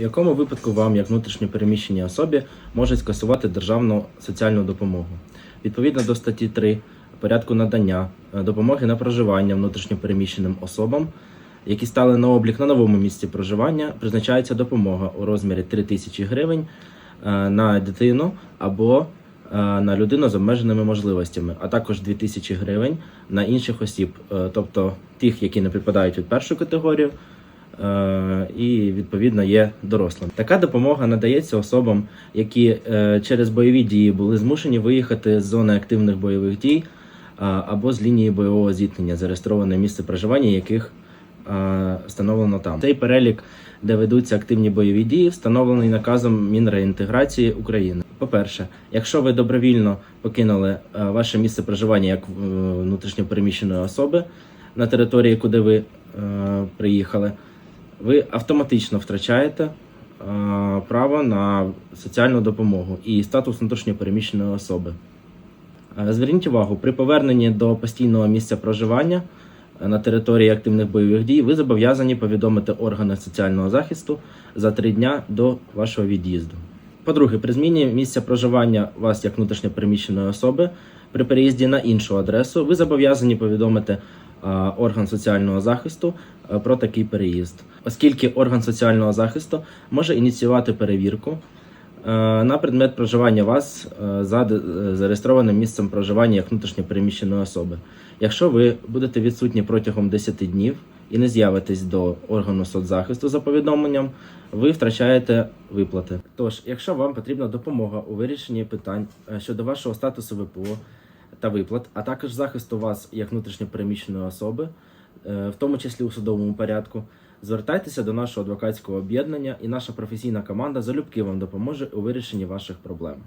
В якому випадку вам, як внутрішньо переміщеній особі, можуть скасувати державну соціальну допомогу? Відповідно до статті 3 порядку надання е, допомоги на проживання внутрішньо переміщеним особам, які стали на облік на новому місці проживання, призначається допомога у розмірі 3 тисячі гривень е, на дитину або е, на людину з обмеженими можливостями, а також 2 тисячі гривень на інших осіб, тобто тих, які не підпадають під першу категорію, і відповідно є дорослим. Така допомога надається особам, які е, через бойові дії були змушені виїхати з зони активних бойових дій або з лінії бойового зіткнення, зареєстроване місце проживання яких встановлено там. Цей перелік, де ведуться активні бойові дії, встановлений наказом Мінреінтеграції України. По-перше, якщо ви добровільно покинули е, ваше місце проживання як е, внутрішньо переміщеної особи на території, куди ви е, приїхали, ви автоматично втрачаєте е, право на соціальну допомогу і статус внутрішньо переміщеної особи. Е, Зверніть увагу, при поверненні до постійного місця проживання е, на території активних бойових дій ви зобов'язані повідомити органи соціального захисту за три дня до вашого від'їзду. По-друге, при зміні місця проживання вас як внутрішньо переміщеної особи при переїзді на іншу адресу ви зобов'язані повідомити орган соціального захисту е, про такий переїзд, оскільки орган соціального захисту може ініціювати перевірку е, на предмет проживання вас е, за е, зареєстрованим місцем проживання як внутрішньо переміщеної особи. Якщо ви будете відсутні протягом 10 днів і не з'явитесь до органу соцзахисту за повідомленням, ви втрачаєте виплати. Тож, якщо вам потрібна допомога у вирішенні питань е, щодо вашого статусу ВПО та виплат, а також захисту вас як внутрішньопереміщеної особи, е, в тому числі у судовому порядку, звертайтеся до нашого адвокатського об'єднання, і наша професійна команда залюбки вам допоможе у вирішенні ваших проблем.